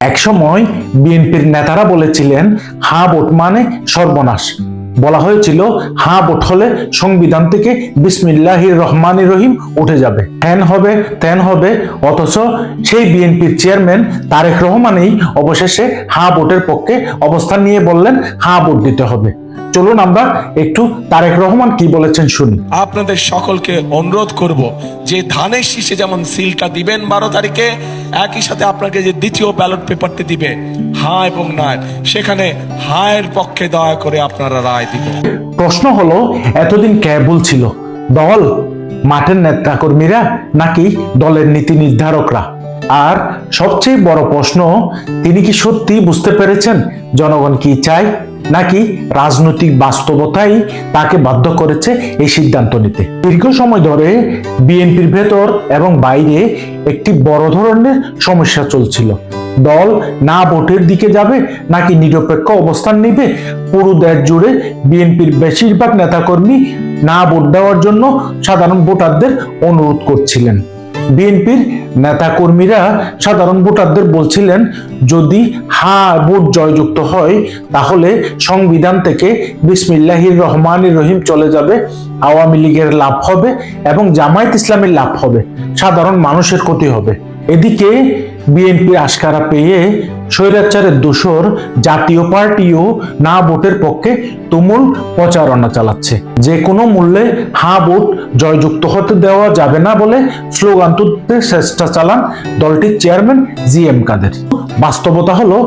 একসময় বিএনপির নেতারা বলেছিলেন, হা বোট মানে সর্বনাশ। বলা হয়েছিল, হা বোট হলে সংবিধান থেকে বিসমিল্লাহ রহমান রহিম উঠে যাবে। হ্যান হবে, ত্যান হবে। অথচ সেই বিএনপির চেয়ারম্যান তারেক রহমানই অবশেষে হা বোটের পক্ষে অবস্থান নিয়ে বললেন, হা বোট দিতে হবে। চলুন আমরা একটু তারেক রহমান কি বলেছেন শুনি। আপনাদের সকলকে অনুরোধ করব যে ধানের শীষে যেমন সিলটা দিবেন বারো তারিখে একই সাথে আপনাকে যে দ্বিতীয় ব্যালট পেপারটি দিবে হ্যাঁ এবং না সেখানে হায়ের পক্ষে দয়া করে আপনারা রায় দিবেন প্রশ্ন হলো এতদিন কে বলছিল দল মাঠের নেতাকর্মীরা নাকি দলের নীতি নির্ধারকরা? আর সবচেয়ে বড় প্রশ্ন তিনি কি সত্যি বুঝতে পেরেছেন জনগণ কি চায়? নাকি রাজনৈতিক বাস্তবতাই তাকে বাধ্য করেছে এই সিদ্ধান্ত নিতে? দীর্ঘ সময় ধরে বিএনপির ভেতর এবং বাইরে একটি বড় ধরনের সমস্যা চলছিল। দল না ভোটের দিকে যাবে নাকি নিরপেক্ষ অবস্থান নেবে, পুরো দেশ জুড়ে বিএনপির বেশিরভাগ নেতাকর্মী না ভোট দেওয়ার জন্য সাধারণ ভোটারদের অনুরোধ করছিলেন। বিএনপির নেতাকর্মীরা সাধারণ ভোটারদের বলছিলেন, যদি হা ভোট জয়যুক্ত হয়, তাহলে সংবিধান থেকে বিসমিল্লাহির রহমান রহিম চলে যাবে, আওয়ামী লীগের লাভ হবে এবং জামায়াত ইসলামের লাভ হবে। সাধারণ মানুষের ক্ষতি হবে। এদিকে বিএনপির আশকারা পেয়ে স্বৈরাচারের দোষর জাতীয় পার্টিও না ভোটের পক্ষে তুমুল প্রচারণা চালাচ্ছে। যে কোনো মূল্যে হা ভোট জয়যুক্ত হতে দেওয়া যাবে না বলে স্লোগান তুলতে চেষ্টা চালান দলটির চেয়ারম্যান জি এম কাদের। বাস্তবতা হলো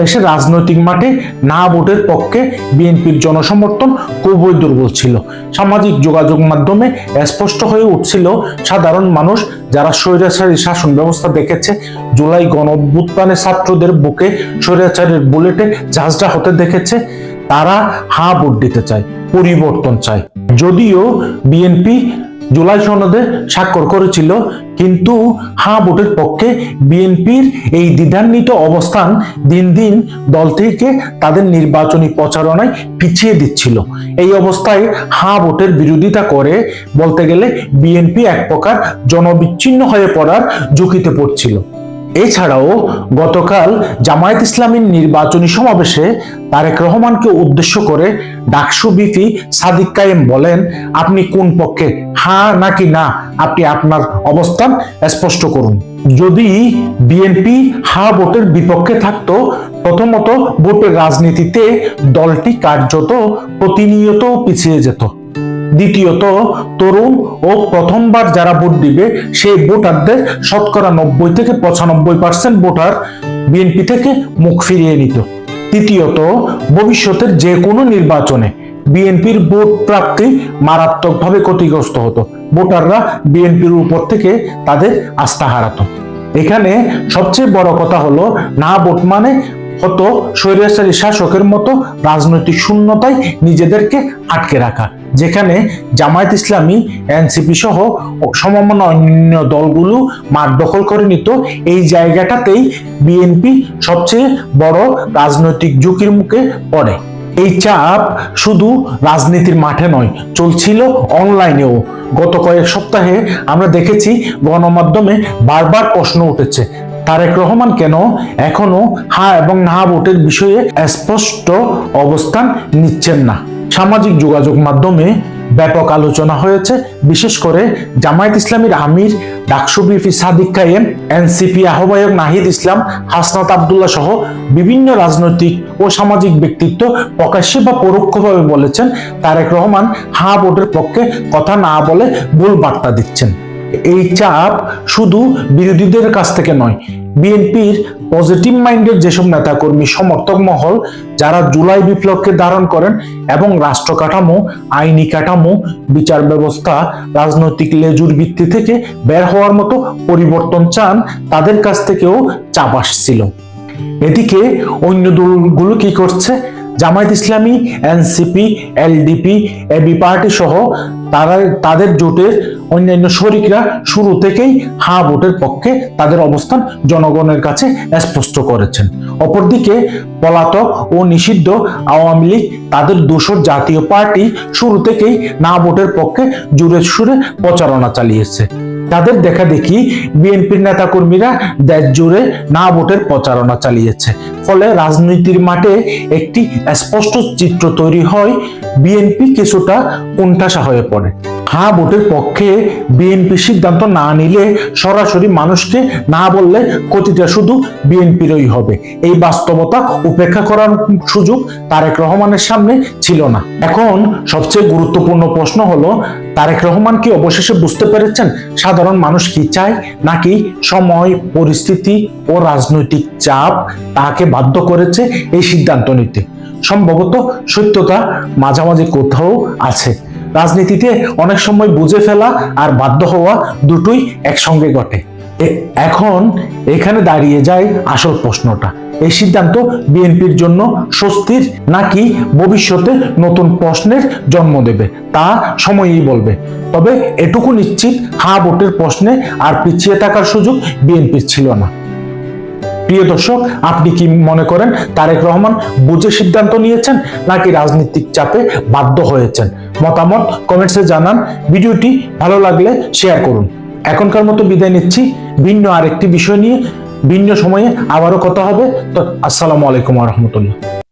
দেশের রাজনৈতিক মাঠে না ভোটের পক্ষে বিএনপির জনসমর্থন খুবই দুর্বল ছিল। সামাজিক যোগাযোগ মাধ্যমে স্পষ্ট হয়ে উঠছিল, সাধারণ মানুষ যারা স্বৈরাচারী শাসন ব্যবস্থা দেখেছে, জুলাই গণ অভ্যুত্থানে ছাত্রদের বুকে স্বৈরাচারের বুলেটে ঝাঁঝরা হতে দেখেছে, তারা হা ভোট দিতে চায়, পরিবর্তন চায়। যদিও বিএনপি জুলাই সনদে স্বাক্ষর করেছিল। কিন্তু হা ভোটের পক্ষে বিএনপির এই দ্বিধান্বিত অবস্থান দিন দিন দল থেকে তাদের নির্বাচনী প্রচারণায় পিছিয়ে দিচ্ছিল। এই অবস্থায় হা ভোটের বিরোধিতা করে বলতে গেলে বিএনপি এক প্রকার জনবিচ্ছিন্ন হয়ে পড়ার ঝুঁকিতে পড়ছিল। এছাড়াও গতকাল জামায়াত ইসলামীর নির্বাচনী সমাবেশে তারেক রহমানকে উদ্দেশ্য করে ডাকসু বিপি সাদিক কায়েম বলেন, আপনি কোন পক্ষে? হ্যাঁ নাকি না? আপনি আপনার অবস্থান স্পষ্ট করুন। যদি বিএনপি হা ভোটের বিপক্ষে থাকতো, প্রথমত ভোটের রাজনীতিতে দলটি কার্যত প্রতিনিয়ত পিছিয়ে যেত। দ্বিতীয়ত, তরুণ ও প্রথমবার যারা ভোট দিবে, সেই ভোটারদের শতকরা নব্বই থেকে পঁচানব্বই পার্সেন্ট ভোটার বিএনপি থেকে মুখ ফিরিয়ে নিত। তৃতীয়ত, ভবিষ্যতের যে কোনো নির্বাচনে বিএনপির ভোট প্রাপ্তি মারাত্মকভাবে ক্ষতিগ্রস্ত হতো। ভোটাররা বিএনপির উপর থেকে তাদের আস্থা হারাত। এখানে সবচেয়ে বড় কথা হলো, না ভোট মানে হতো স্বৈরাচারী শাসকের মতো রাজনৈতিক শূন্যতায় নিজেদেরকে আটকে রাখা। যেখানে জামায়াত ইসলামী, এনসিপি সহ সমমনা অন্য দলগুলো মাঠ দখল করে নিত। এই জায়গাটাতেই বিএনপি সবচেয়ে বড় রাজনৈতিক ঝুঁকির মুখে পড়ে। এই চাপ শুধু রাজনীতির মাঠে নয়, চলছিল অনলাইনেও। গত কয়েক সপ্তাহে আমরা দেখেছি গণমাধ্যমে বারবার প্রশ্ন উঠেছে, তারেক রহমান কেন এখনও হা এবং না ভোটের বিষয়ে স্পষ্ট অবস্থান নিচ্ছেন না? সামাজিক যোগাযোগ মাধ্যমে ব্যাপক আলোচনা হয়েছে। বিশেষ করে জামায়াত ইসলামীর আমির ডাকসু বিপি সাদিক কায়েম, এনসিপি আহ্বায়ক নাহিদ ইসলাম, হাসনাত আবদুল্লাহ সহ বিভিন্ন রাজনৈতিক ও সামাজিক ব্যক্তিত্ব প্রকাশ্যে বা পরোক্ষভাবে বলেছেন, তারেক রহমান হা ভোটের পক্ষে কথা না বলে ভুল বার্তা দিচ্ছেন। এই চাপ শুধু বিরোধীদের কাছ থেকে নয় বিএনপির পজিটিভ মাইন্ডের যেসব নেতাকর্মী, সমর্থক মহল, যারা জুলাই বিপ্লবকে ধারণ করেন এবং রাষ্ট্র কাঠামো, আইনি কাঠামো, বিচার ব্যবস্থা, রাজনৈতিক লেজুর ভিত্তি থেকে বের হওয়ার মতো পরিবর্তন চান, তাদের কাছ থেকেও চাপ আসছিল। এদিকে অন্য দলগুলো কি করছে? জামায়াত ইসলামী, এনসিপি, এলডিপি, এবি পার্টি সহ তারা তাদের জোটের অন্যান্য শরিকরা শুরু থেকেই হা ভোটের পক্ষে তাদের অবস্থান জনগণের কাছে স্পষ্ট করেছেন। অপরদিকে পলাতক ও নিষিদ্ধ আওয়ামী লীগ তাদের দোসর জাতীয় পার্টি শুরু থেকেই না ভোটের পক্ষে জোরে সুরে প্রচারণা চালিয়েছে। তাদের দেখা দেখি বিএনপির নেতাকর্মীরা দেশ জুড়ে না ভোটের প্রচারণা চালিয়েছে। ফলে রাজনীতির মাঠে একটি স্পষ্ট চিত্র তৈরি হয়। বিএনপি কিছুটা কোণঠাসা হয়ে পড়ে। হ্যাঁ ভোটের পক্ষে বিএনপি সিদ্ধান্ত না নিলে সরাসরি মানুষকে না বললে ক্ষতিটা শুধু বিএনপিরই হবে। এই বাস্তবতা উপেক্ষা করার সুযোগ তারেক রহমানের সামনে ছিল না। এখন সবচেয়ে গুরুত্বপূর্ণ প্রশ্ন হলো, তারেক রহমান কি অবশেষে বুঝতে পেরেছেন সাধারণ মানুষ কি চায়, নাকি সময়, পরিস্থিতি ও রাজনৈতিক চাপ তাকে বাধ্য করেছে এই সিদ্ধান্ত নিতে? সম্ভবত সত্যতা মাঝামাঝি কোথাও আছে। রাজনীতিতে অনেক সময় বুঝে ফেলা আর বাধ্য হওয়া দুটোই একসঙ্গে ঘটে। এখন এখানে দাঁড়িয়ে যায় আসল প্রশ্নটা। এই সিদ্ধান্ত বিএনপির জন্য স্বস্তির নাকি ভবিষ্যতে নতুন প্রশ্নের জন্ম দেবে, তা সময়ই বলবে। তবে এটুকু নিশ্চিত, হা ভোটের প্রশ্নে আর পিছিয়ে থাকার সুযোগ বিএনপির ছিল না। প্রিয় দর্শক, আপনি কি মনে করেন তারেক রহমান বুঝে সিদ্ধান্ত নিয়েছেন নাকি রাজনৈতিক চাপে বাধ্য হয়েছেন? মতামত কমেন্টসে জানান। ভিডিওটি ভালো লাগলে শেয়ার করুন। এখনকার মতো বিদায় নিচ্ছি। ভিন্ন আরেকটি বিষয় নিয়ে ভিন্ন সময়ে আবারও কথা হবে। তো, আসসালামু আলাইকুম রহমতুল্লাহ।